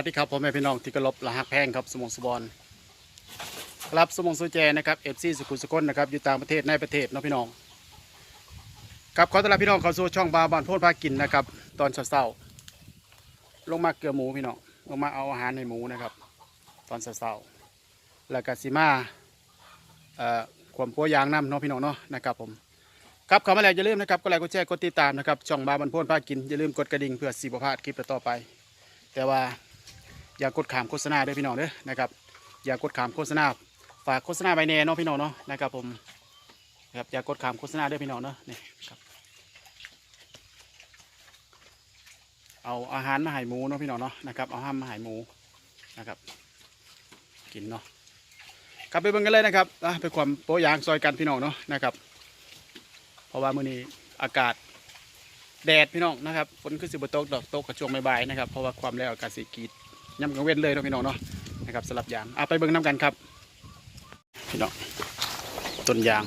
วัสดีครับพ่อแม่พี่น้องที่กรบละหักแพงครับสมองสุบอลครับสมองสุเจนะครับเอฟซีสุขุสกลนะครับอยู่ต่างประเทศในประเทศนะพี่น้องครับขอต้อนรับพี่น้องเข้าสู่ช่องบาบานโพดพากินนะครับ ตอนเช้าๆลงมาเกลือหมูพี่น้องลงมาเอาอาหารให้หมูนะครับ ตอนเช้าๆแล้วก็สิมาเอ่อควมปัวยางน้ำเนาะพี่น้องเนาะนะครับผมครับข้ามาแล้วอย่าลืมนะครับก็ไลค์กดแชร์กดติดตามนะครับช่องบาบานโพดพากินอย่าลืมกดกระดิ่งเพื่อสิบพลาดคลิปต่อไป แต่ว่า อย่ากดขามโฆษณาด้วยพี่น้องเด้อนะครับอย่ากดขามโฆษณาฝากโฆษณาใบแน่เนาะพี่น้องเนาะนะครับผมนะครับอย่ากดขามโฆษณาด้วยพี่น้องเนาะนี่ครับเอาอาหารมาให้หมูเนาะพี่น้องเนาะนะครับเอาห้ามมาให้หมูนะครับ กินเนาะกลับไปเบิ่งกันเลยนะครับอะไปความโปะยางซอยกันพี่น้องเนาะนะครับ เพราะว่ามื้อนี้อากาศแดดพี่น้องนะครับฝนคือสิบตกดอกตกกับช่วงบ่ายๆนะครับเพราะว่าความแล้วอากาศสีกีด ย่ำกังเว้นเลยเนาะพี่น้องเนาะนะครับสลับยางเอาไปเบิ่งน้ำกันครับพี่น้องต้นยาง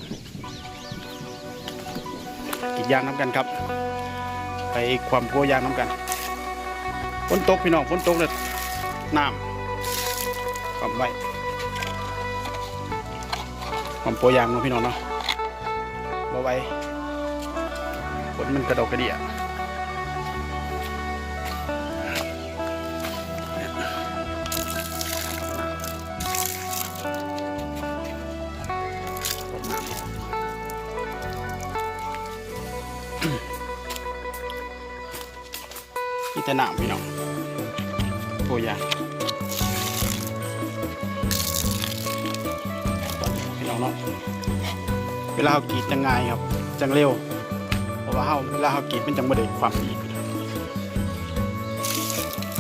กีดยางน้ำกันครับ ไปความโพยางน้ำกันฝนตกพี่น้องฝนตกเลยน้ำความไว้ความโพยางเนาะพี่น้องเนาะบ่ไว้ฝนมันกระดกกระเดี่ย นี่แต่หนามพี่น้องโอ้ยาพี่น้องเนาะเวลาเรากีดจังไงครับ จังเร็วเพราะว่าเฮาเวลาเฮากีดมันจังบ่ได้ความดี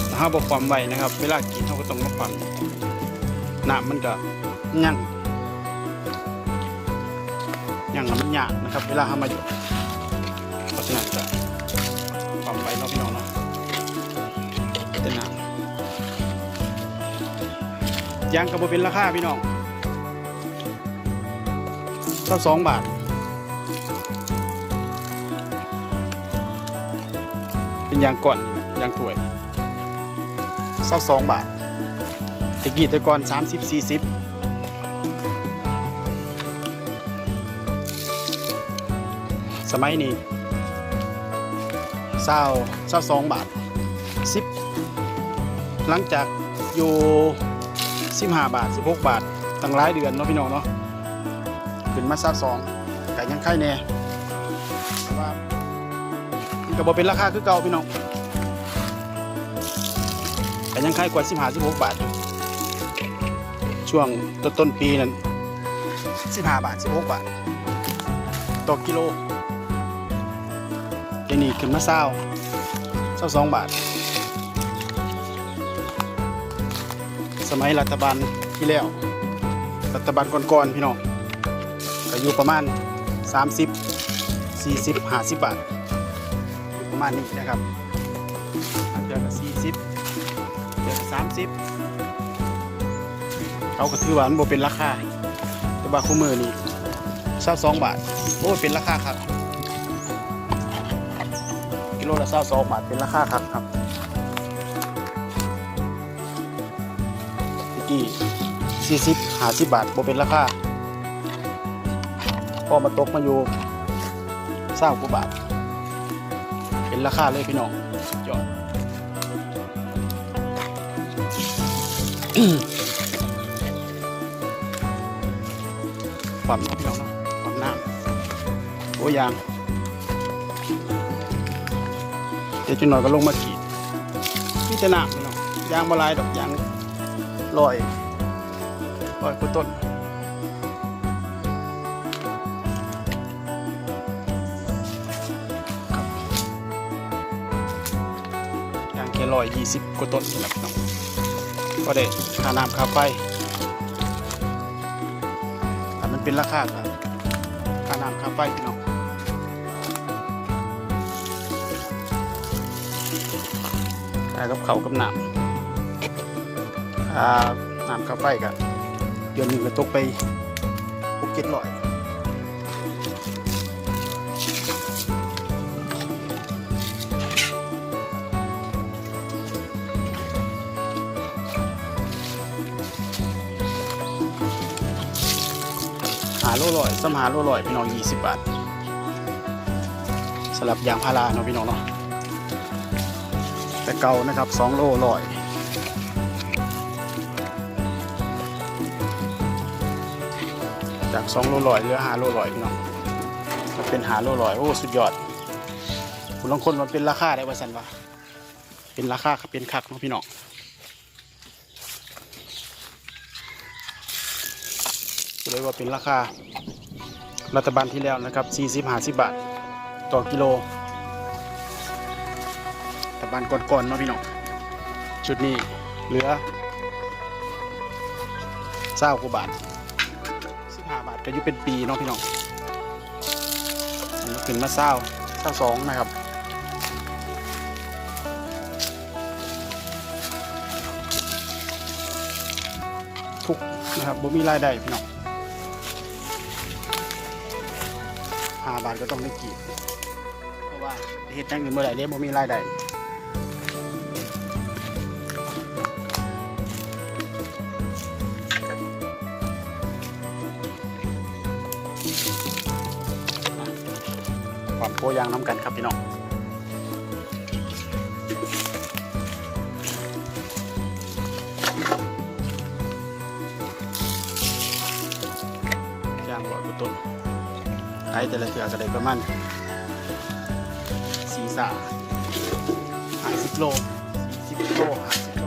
ถ้าเฮาบ่ความไวนะครับ เวลากีดเฮาก็ต้องมาความหน้ำมันก็ยั่งยั่งมันยากนะครับ เวลาเฮามาหยดเพราะฉะนั้นก็ ยางก็บ่เป็นราคาพี่น้องเท่าสองบาท เป็นยางก่อนยางถ้วยเศร้าสองบาทตะกี้ต่ก่อนสามสิบสี่สิบสมัยนี้เศร้าเศร้าสองบาทสิบหลังจากอยู่ สิบห้าบาทสิบหกบาทตั้งหลายเดือนเนาะพี่น้องเนาะขึ้นมาเศร้าสองแต่ยังไข่แน่ว่ามันก็บ่เป็นราคาคือเก่าพี่น้องแต่ยังขายกว่าสิบห้าสิบหกบาท ช่วงต้นต้นปีนั้นสิบห้าบาทสิบหกบาทต่อกิโลเดี๋ยวนี้ขึ้นมาเศร้าเศร้าสองบาท สมัยรัฐบาลที่แล้ว รัฐบาลก่อนๆพี่น้องก็อยู่ประมาณ 30 40 50 บาทประมาณนี้นะครับอันเดือนละสี่สิบเดือนละสามสิบเขาก็ถือว่ามันบ่เป็นราคา แต่ว่าคู่มือนี่เศร้าสองบาท โอ้เป็นราคาครับ กิโลละเศร้าสองบาทเป็นราคาครับครับ กี้สี่สิบห้าสิบบาทบ่เป็นราคาพอมาตกมาอยู่เศร้ากว่าบาท เป็นราคาเลยพี่น้องสุดยอดความน้ำพี่น้องความน้ำโอ้ยางเดี๋ยวจุดหน่อยก็ลงมาขีดพี่จะน้ำพี่น้องยางมาลายดอกยาง ลอยลอยกุต้นยางแค่ร้อยยี่สิบกว่าต้นนี่แหละพี่น้องก็ได้ค่าน้ำค่าไฟแต่มันเป็นราคาครับค่าน้ำค่าไฟพี่น้องค่ากับเขาวกับน้ำค่า น้ำเข้าไปกันเดือนหนึ่งก็ตกไปหกเจ็ดร้อยหาโลลอยสมหาโลลอยพี่น้องยี่สิบบาทสำหรับยางพาราเนาะพี่น้องเนาะแต่เก่านะครับสองโลลอย จากสองโลลอยเหลือหาโลลอยพี่น้องมันเป็นหาโลลอยโอ้สุดยอดคุณลองคนมันเป็นราคาได้ว่าสันวะเป็นราคาเป็นคักเนาะพี่น้องเลยว่าเป็นราคารัฐบาลที่แล้วนะครับ40 50บาท ต่อกิโลรัฐบาลก่อนๆเนาะพี่น้องชุดนี้เหลือเศร้ากว่าบาท ก็อยู่เป็นปีเนาะพี่น้องอันนี้ขึ้นมาเศร้าเศร้าสองนะครับทุกนะครับบ่มีรายได้พี่น้องห้าบาทก็ต้องได้กีบเพราะว่าเฮ็ดจังเงินเมื่อไหร่เด้บ่มีรายได้ ความโพยางน้ำกันครับพี่น้องยางบ่อยกว่าต้นขายแต่ละเทือก็ได้ประมาณสี่สาห้าสิบโลสี่สิบโลห้าสิบโล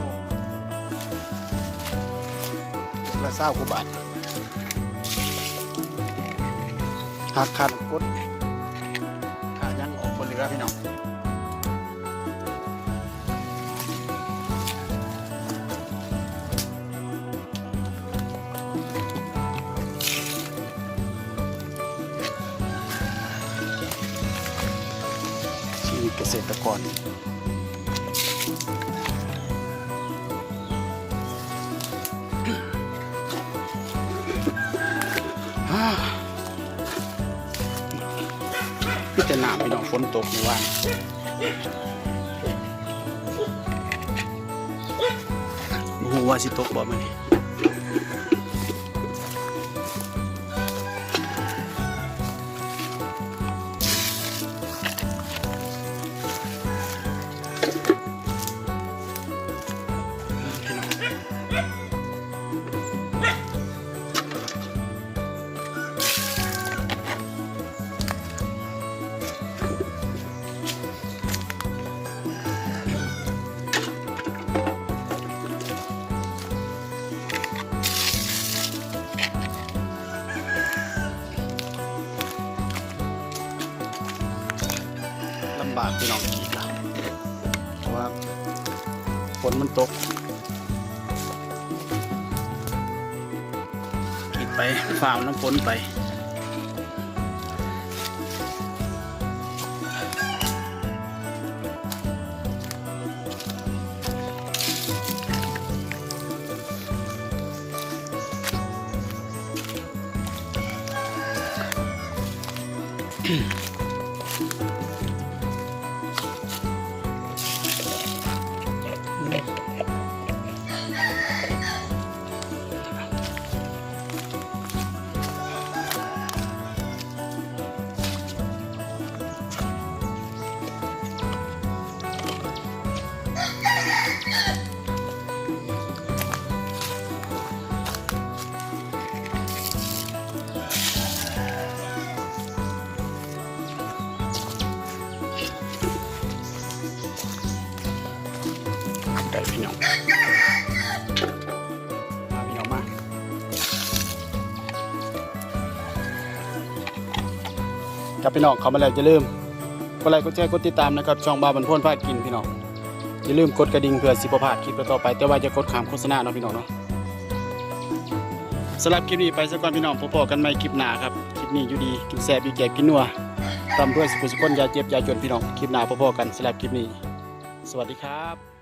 ละเศร้ากว่าบาท หักขาดกดขายังออกบนเรือพี่น้องชีวิตเกษตรกรฮ่า แต่หนามพี่น้องฝนตกในวันรู้ว่าสิตกบ่มื้อนี้ พี่น้องกรีดละเพราะว่าฝนมันตกกรีดไปฝ่าวน้ำฝนไป ไก่พี่น้องมาพี่น้องมากับพี่น้องเขามาแล้วอย่าลืมกดไลค์กดแชร์กดติดตามนะครับช่องบาบันพ่นพากินพี่น้องอย่าลืมกดกระดิ่งเพื่อสิบพลาดคลิปต่อไป แต่ว่าจะกดขามโฆษณาเนาะพี่น้องเนาะสำหรับคลิปนี้ไปสักก่อนพี่น้องพบกันใหม่คลิปหน้าครับคลิปนี้อยู่ดีกินแซ่บอยู่แก่บกินนัวตำเพื่อสุขสุขคนยาเจ็บยาจนพี่น้องคลิปหน้าพบกันสำหรับคลิปนี้ สวัสดีครับ